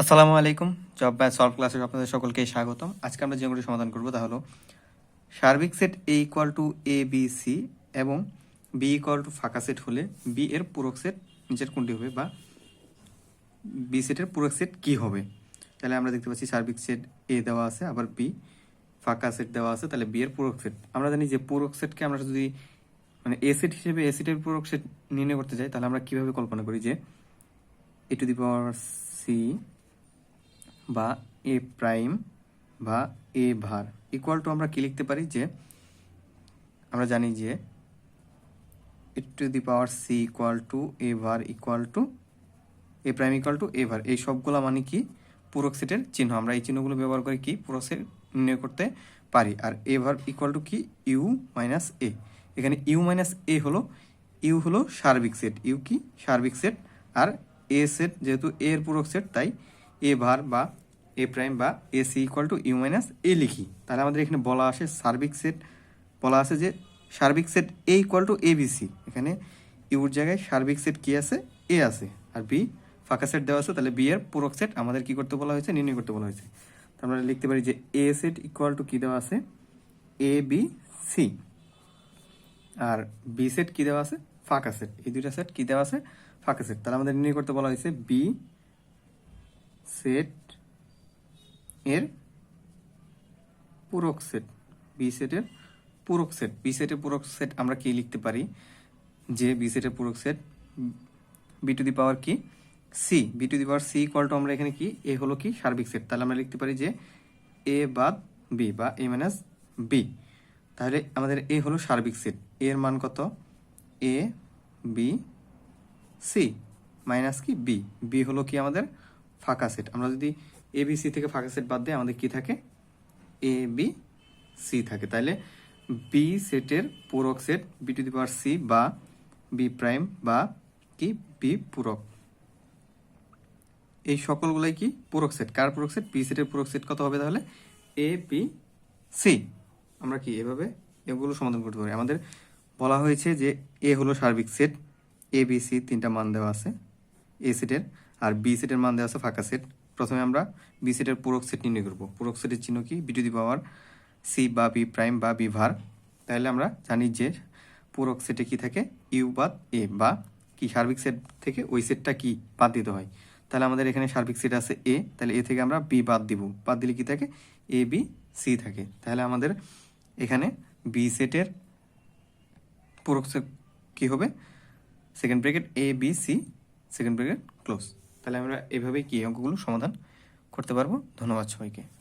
আসসালামু আলাইকুম, job batch solve ক্লাসে আপনাদের সকলকে স্বাগতম। আজকে আমরা যে অঙ্কটি সমাধান করব তা হলো সার্বিক set A equal to A B C এবং বি ইকুয়াল টু ফাঁকা সেট হলে বি এর পূরক সেট নিচের কোনটি হবে বা বি সেটের পূরক সেট কি হবে? তাহলে আমরা দেখতে পাচ্ছি সার্বিক সেট এ দেওয়া আছে, আবার বি ফাঁকা সেট দেওয়া আছে, তাহলে বি এর পূরক সেট। আমরা জানি যে পূরক সেটকে আমরা যদি মানে এ সেট হিসেবে এ সেটের পূরক সেট নির্ণয় করতে চাই, তাহলে আমরা কীভাবে কল্পনা করি যে A to the power C বা এ প্রাইম বা এ ভার। ইকুয়াল টু আমরা কি লিখতে পারি? যে আমরা জানি যে A to the power C equal to A bar equal to A prime equal to A bar এই সবগুলো মানে কি? পূরক সেটের চিহ্ন। আমরা এই চিহ্নগুলো ব্যবহার করে কি? পূরক সেট নির্ণয় করতে পারি। আর এ ভার ইকুয়াল টু কি? ইউ মাইনাস এ এখানে ইউ মাইনাস এ হলো ইউ হলো সার্বিক সেট ইউ কি? সার্বিক সেট আর এ সেট যেহেতু এ এর পূরক সেট তাই এ ভার বা এ প্রাইম বা A C equal to U minus A লিখি। তাহলে আমাদের এখানে বলা আসে সার্বিক সেট বলা আছে যে সার্বিক set A equal to A B C এখানে ইউর জায়গায় সার্বিক সেট কি আছে? এ আছে। আর বি ফাঁকা সেট দেওয়া আছে, তাহলে বি এর পূরক সেট আমাদের কি করতে বলা হয়েছে? নির্ণয় করতে বলা হয়েছে। আমরা লিখতে পারি যে এ সেট ইকুয়াল টু কি দেওয়া আছে? এ বি সি আর বি সেট কি দেওয়া আছে? ফাঁকা সেট এই দুইটা সেট কি দেওয়া আছে? ফাঁকা সেট তাহলে আমাদের নির্ণয় করতে বলা হয়েছে বি সেট এর পূরক সেট বি সেটের পূরক সেট। বি সেটের পূরক সেট আমরা কি লিখতে পারি? যে বি সেটের পূরক set B to the power কি? C B to the power C equal to আমরা এখানে কি? এ হলো কি? সার্বিক সেট। তাহলে আমরা লিখতে পারি যে এ বাদ বি বা এ মাইনাস বি তাহলে আমাদের এ হলো সার্বিক সেট। এর মান কত? এ বি সি মাইনাস কি? বি বি হলো কি আমাদের ফাঁকা সেট। আমরা যদি এ বি সি থেকে ফাঁকা সেট বাদ দিই, আমাদের কি থাকে? এ বি সি থাকে। তাহলে বি সেটের পূরক set B to the power C বা বি প্রাইম বা কি? বি পূরক। এই সকলগুলাই কি? পূরক সেট। কার পূরক সেট? বি সেটের পূরক সেট কত হবে তাহলে? এ বি সি আমরা কি এভাবে এগুলো সমাধান করতে পারি? আমাদের বলা হয়েছে যে এ হলো সার্বিক সেট। এ বি সি তিনটা মান দেওয়া আছে। এ সেটের আর বি সেটের মান দেওয়া আছে ফাঁকা সেট প্রথমে আমরা বি সেটের পূরক সেট নির্ণয় করব। পূরক সেটের চিহ্ন কি? বি টু পাওয়ার সি বা বি প্রাইম বা বি ভার তাহলে আমরা জানি যে পূরক সেটে কি থাকে? ইউ বাদ এ বা কি? সার্বিক সেট থেকে ওই সেটটা কি বাদ দিতে হয়? তাহলে আমাদের এখানে সার্বিক সেট আছে এ তাহলে এ থেকে আমরা বি বাদ দিব। বাদ দিলে কি থাকে? এ বি সি থাকে। তাহলে আমাদের এখানে বি সেটের পূরক সেট কি হবে? Second bracket A B C second bracket close তাহলে আমরা এভাবেই কি অঙ্কগুলো সমাধান করতে পারব? ধন্যবাদ সবাইকে।